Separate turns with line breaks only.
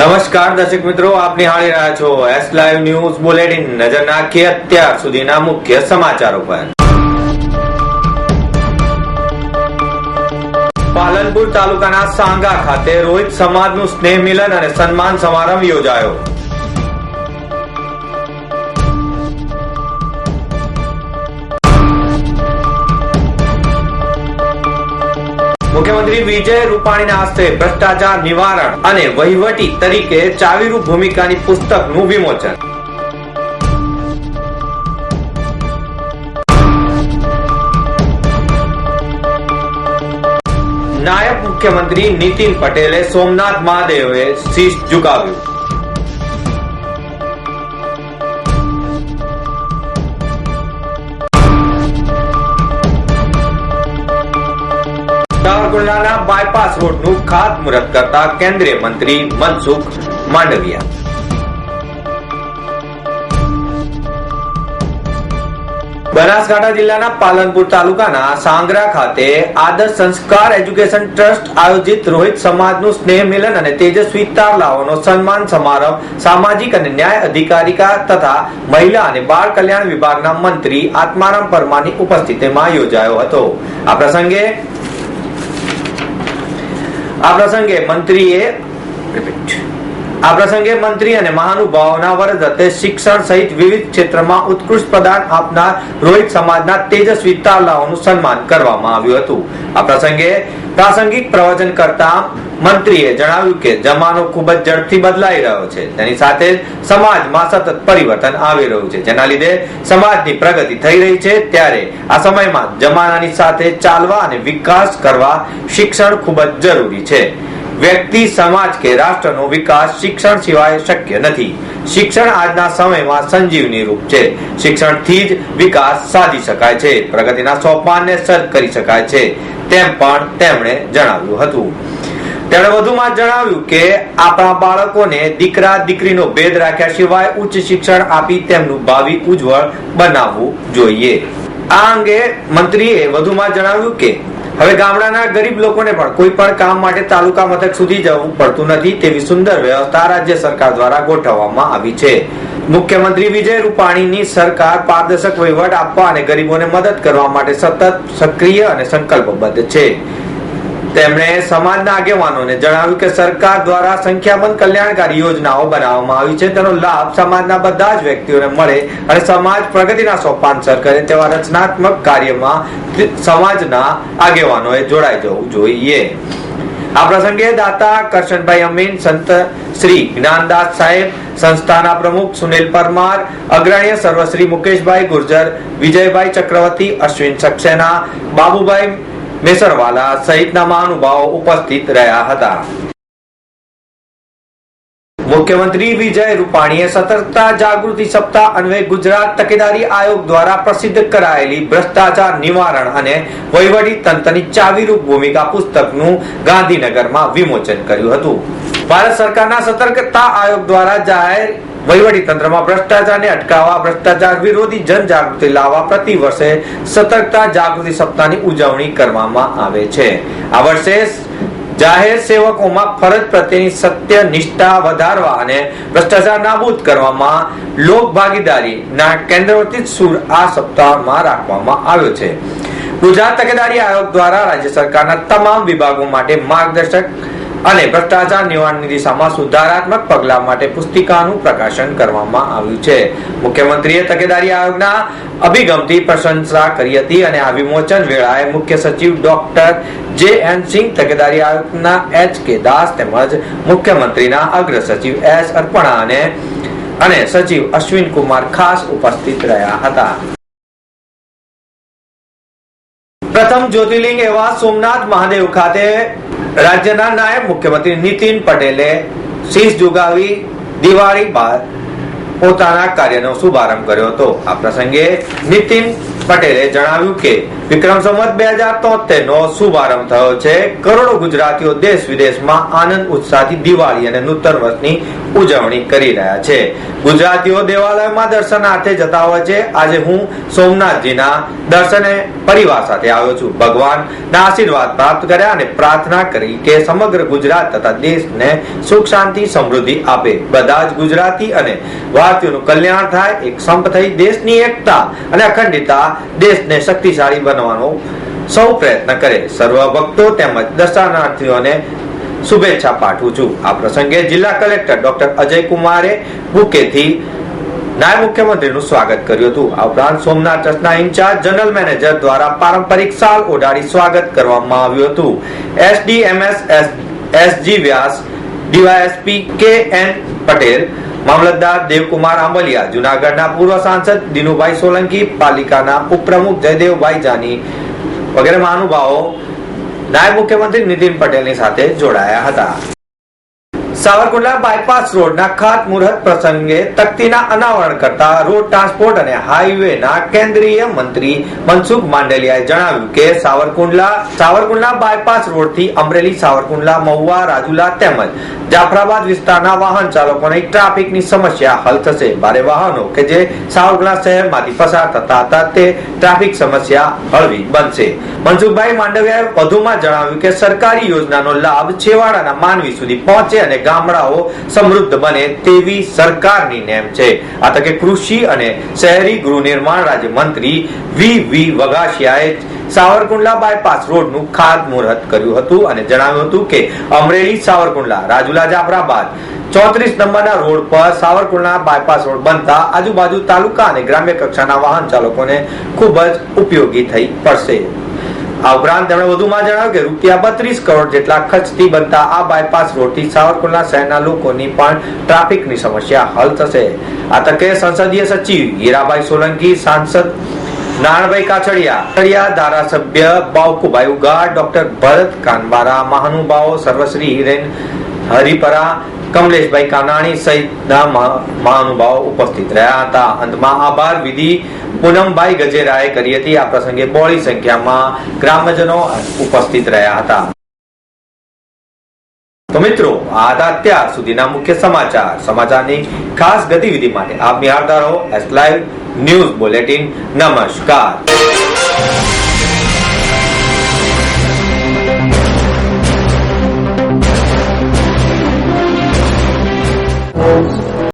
નમસ્કાર દર્શક મિત્રો, આપ નિહાળી રહ્યા છો એસ લાઈવ ન્યૂઝ બુલેટિન નજર નાખીએ અત્યાર સુધીના મુખ્ય સમાચારો પર. પાલનપુર તાલુકાના સાંગા ખાતે રોહિત સમાજનું સ્નેહ મિલન અને સન્માન સમારંભ યોજાયો. મુખ્યમંત્રી વિજય રૂપાણીના હસ્તે ભ્રષ્ટાચાર નિવારણ અને વહીવટી તરીકે ચાવીરૂપ ભૂમિકાની પુસ્તકનું વિમોચન. નાયબ મુખ્યમંત્રી નીતિન પટેલે સોમનાથ મહાદેવે શીશ ઝુકાવ્યું સાવરકુંડલાના બાયપાસ રોડનું ખાતમુહૂર્ત કરતા કેન્દ્રીય મંત્રી મનસુખ માંડવિયા. બનાસકાંઠા જિલ્લાના પાલનપુર તાલુકાના સાંગરા ખાતે આદર્શ સંસ્કાર એજ્યુકેશન ટ્રસ્ટ આયોજિત રોહિત સમાજનું સ્નેહ મિલન અને તેજસ્વી તારલાઓનો સન્માન સમારંભ સામાજિક અને ન્યાય અધિકારિકા તથા મહિલા અને બાળ કલ્યાણ વિભાગના મંત્રી આત્મારામ પરમાની ઉપસ્થિતિમાં યોજાયો હતો. આ પ્રસંગે આ પ્રસંગે મંત્રીએ repeat. આ પ્રસંગે મંત્રી અને મહાનુભાવોના વરદ શિક્ષણ સહિત વિવિધ ક્ષેત્રમાં ઉત્કૃષ્ટ પ્રદાન આપનાર રોહિત સમાજના તેજસ્વી તાલાઓનું સન્માન કરવામાં આવ્યું હતું આ પ્રસંગે પ્રાસંગિક પ્રવચન કરતા મંત્રીએ જણાવ્યું કે જમાનો ખૂબ જ ઝડપથી બદલાઈ રહ્યો છે. તેની સાથે જ સમાજમાં સતત પરિવર્તન આવી રહ્યું છે. જેના લીધે સમાજની પ્રગતિ થઈ રહી છે. ત્યારે આ સમયમાં જમાનાની સાથે ચાલવા અને વિકાસ કરવા શિક્ષણ ખૂબ જ જરૂરી છે. વ્યક્તિ સમાજ કે રાષ્ટ્રનો વિકાસ શિક્ષણ સિવાય શક્ય નથી. શિક્ષણ આજના સમયમાં સંજીવની રૂપ છે. શિક્ષણથી જ વિકાસ સાધી શકાય છે. પ્રગતિના સોપાનને સર કરી શકાય છે. તેમ પણ તેમણે જણાવ્યું હતું. તેમણે વધુમાં જણાવ્યું કે, આપણા બાળકોને દીકરા દીકરીનો ભેદ રાખ્યા સિવાય ઉચ્ચ શિક્ષણ આપી તેમનું ભાવિ ઉજ્જવળ બનાવવું જોઈએ. આ અંગે મંત્રીએ વધુમાં જણાવ્યું કે હવે ગામડાના ગરીબ લોકોને પણ કોઈ પણ કામ માટે તાલુકા મથક સુધી જવું પડતું નથી તેવી સુંદર વ્યવસ્થા રાજ્ય સરકાર દ્વારા ગોઠવવામાં આવી છે. મુખ્યમંત્રી વિજય રૂપાણીની સરકાર પારદર્શક વહીવટ આપવા અને ગરીબોને મદદ કરવા માટે સતત સક્રિય અને સંકલ્પબદ્ધ છે. તેમણે સમાજના આગેવાનોને જણાવ્યું કે સરકાર દ્વારા સંખ્યાબંધ કલ્યાણકારી યોજનાઓ બનાવવામાં આવી છે. તેનો લાભ સમાજના બધા જ વ્યક્તિઓને મળે અને સમાજ પ્રગતિના સોપાન સર કરે તેવા રચનાત્મક કાર્યમાં સમાજના આગેવાનોએ જોડાઈ જવું જોઈએ. આ પ્રસંગે દાતા કરશનભાઈ અમીન, સંત શ્રી જ્ઞાનદાસ સાહેબ, સંસ્થાના પ્રમુખ સુનિલ પરમાર, અગ્રણીય સર્વશ્રી મુકેશભાઈ ગુર્જર, વિજયભાઈ ચક્રવર્તી, અશ્વિન સક્સેના, બાબુભાઈ મેસરવાલા સહિતના મહાનુભાવો ઉપસ્થિત રહ્યા હતા. મુખ્યમંત્રી વિજય રૂપાણીએ સતર્કતા જાગૃતિ સપ્તાહ અન્વયે ગુજરાત તકેદારી આયોગ દ્વારા પ્રસિદ્ધ કરાયેલી ભ્રષ્ટાચાર નિવારણ અને વહીવટી તંત્રની ચાવીરૂપ ભૂમિકા પુસ્તકનું ગાંધીનગરમાં વિમોચન કર્યું હતું. ભારત સરકારના સતર્કતા આયોગ દ્વારા જાહેર વહીવટી તંત્રમાં ભ્રષ્ટાચારને અટકાવવા, ભ્રષ્ટાચાર વિરોધી જનજાગૃતિ લાવવા પ્રતિ વર્ષે સતર્કતા જાગૃતિ સપ્તાહની ઉજવણી કરવામાં આવે છે. આ વર્ષે જાહેર સેવકોમાં ફરજ પ્રત્યેની સત્ય નિષ્ઠા વધારવા અને ભ્રષ્ટાચાર નાબૂદ કરવામાં લોક ભાગીદારીના કેન્દ્રવર્તી સૂર આ સપ્તાહમાં રાખવામાં આવ્યો છે. ગુજરાત તકેદારી આયોગ દ્વારા રાજ્ય સરકારના તમામ વિભાગો માટે માર્ગદર્શક અને ભ્રષ્ટાચાર નિવારણની દિશામાં સુધારાત્મક પગલા માટે પુસ્તિકાનું પ્રકાશન કરવામાં આવ્યું છે. મુખ્યમંત્રીએ તકેદારી આયોગના અભિગમથી પ્રશંસા કરી હતી અને આ વિમોચન વેળાએ મુખ્ય સચિવ ડોક્ટર જે એન સિંહ, તકેદારી આયોગના એચ કે દાસ તેમજ મુખ્યમંત્રીના અગ્ર સચિવ એસ અર્પણા અને અને સચિવ અશ્વિન કુમાર ખાસ ઉપસ્થિત રહ્યા હતા. પ્રથમ જ્યોતિર્લિંગ એવા સોમનાથ મહાદેવ ખાતે રાજ્યના નાયબ મુખ્યમંત્રી નીતિન પટેલે શીશ જુગાવી દિવાળી બાદ પોતાના કાર્યનો શુભારંભ કર્યો હતો. આ પ્રસંગે નીતિન પટેલે જણાવ્યું કે વિક્રમ સંવત બે હજાર તોતેર નો શુભારંભ થયો છે. કરોડો ગુજરાતીઓ દેશ વિદેશમાં આનંદ, ઉત્સાહથી દિવાળી અને નૂતન વર્ષની ઉજવણી કરી રહ્યા છે. ગુજરાતીઓ દેવાલયમાં દર્શનાર્થે જતા હોય છે. આજે હું સોમનાથજીના દર્શને પરિવાર સાથે આવ્યો છું. ભગવાનના આશીર્વાદ પ્રાપ્ત કર્યા અને પ્રાર્થના કરી કે સમગ્ર ગુજરાત તથા દેશને સુખ, શાંતિ, સમૃદ્ધિ આપે. બધા જ ગુજરાતી અને ભારતીયોનું કલ્યાણ થાય. એક સંપ થઈ દેશની એકતા અને અખંડિતતા દેશને શક્તિશાળી બનવાનો સૌ પ્રયત્ન કરે. સર્વ ભક્તો તેમજ દર્શનાર્થીઓને શુભેચ્છા પાઠવું છું. આ પ્રસંગે જિલ્લા કલેક્ટર ડોક્ટર અજય કુમારે બુકેથી નાયબ મુખ્યમંત્રીનું સ્વાગત કર્યું હતું. આ ઉપરાંત સોમનાથ ટ્રસ્ટના ઇન્ચાર્જ જનરલ મેનેજર દ્વારા પારંપરિક શાલ ઓઢાડી સ્વાગત કરવામાં આવ્યું હતું. SDM S SG Vyas, DYSP K N Patel મામલતદાર દેવકુમાર આંબલિયા, જુનાગઢના પૂર્વ સાંસદ દિનુભાઈ સોલંકી, પાલિકાના ઉપપ્રમુખ જયદેવભાઈ જાની વગેરે મહાનુભાવો નાયબ મુખ્યમંત્રી નીતિન પટેલની સાથે જોડાયા હતા. સાવરકુંડલા બાયપાસ રોડના ખાતમુહૂર્ત પ્રસંગે તકતીના અનાવરણ કરતા રોડ ટ્રાન્સપોર્ટ અને હાઈવેના કેન્દ્રીય મંત્રી મનસુખ માંડલિયાએ જણાવ્યું કે સાવરકુંડલા સાવરકુંડલા બાયપાસ રોડથી અમરેલી, સાવરકુંડલા, મહુવા, રાજુલા તેમજ જાફરાબાદ વિસ્તારના વાહન ચાલકોને ટ્રાફિકની સમસ્યા હલ થશે. ભારે વાહનો કે જે સાવરકુંડલા શહેરમાંથી પસાર થતા હતા તે ટ્રાફિક સમસ્યા હળવી બનશે. મનસુખભાઈ માંડવિયાએ વધુમાં જણાવ્યું કે સરકારી યોજનાનો લાભ છેવાડાના માનવી સુધી પહોંચે અને ગામડાઓ સમૃદ્ધ બને તેવી સરકારની નેમ છે. આ તકે કૃષિ અને શહેરી ગૃહ નિર્માણ રાજ્યમંત્રી વી વી વગાસિયાએ સાવરકુંડલા બાયપાસ રોડનું ખાતમુહૂર્ત કર્યું હતું અને જણાવ્યું હતું કે અમરેલી, સાવરકુંડલા, રાજુલા, જાફરાબાદ ચોત્રીસ નંબરના રોડ પર સાવરકુંડલા બાયપાસ રોડ બનતા આજુબાજુ તાલુકા અને ગ્રામ્ય કક્ષાના વાહન ચાલકોને ખૂબ જ ઉપયોગી થઈ પડશે. આ ઉપરાંત તેમણે વધુમાં જણાવ્યું કે રૂપિયા બત્રીસ કરોડ જેટલા ખર્ચથી બનતા આ બાયપાસ રોડથી સાવરકુંડલા શહેરના લોકોની પણ ટ્રાફિકની સમસ્યા હલ થશે. આ તકે સંસદીય સચિવ હીરાભાઈ સોલંકી, સાંસદ નારણભાઈ કાછડિયા કાછડિયા ધારાસભ્ય બાવકુભાઈ ઉગાડ, ડોક્ટર ભરત કાનબારા, મહાનુભાવો, સર્વશ્રી હિરેન હરિપરા કમલેશભાઈ કાનાણી સહિતના મહા- મહાનુભાવો ઉપસ્થિત રહ્યા હતા. અંતમાં આભાર વિધિ પૂનમભાઈ ગજેરાએ કરી હતી. આ પ્રસંગે બહોળી સંખ્યામાં ગ્રામજનો ઉપસ્થિત રહ્યા હતા. તો મિત્રો, આ હતા અત્યાર સુધીના મુખ્ય સમાચાર. સમાચારની ખાસ ગતિવિધિ માટે આપ નિહાળતા રહો. એસ લાઈવ ન્યૂઝ બુલેટિન નમસ્કાર. Thank you.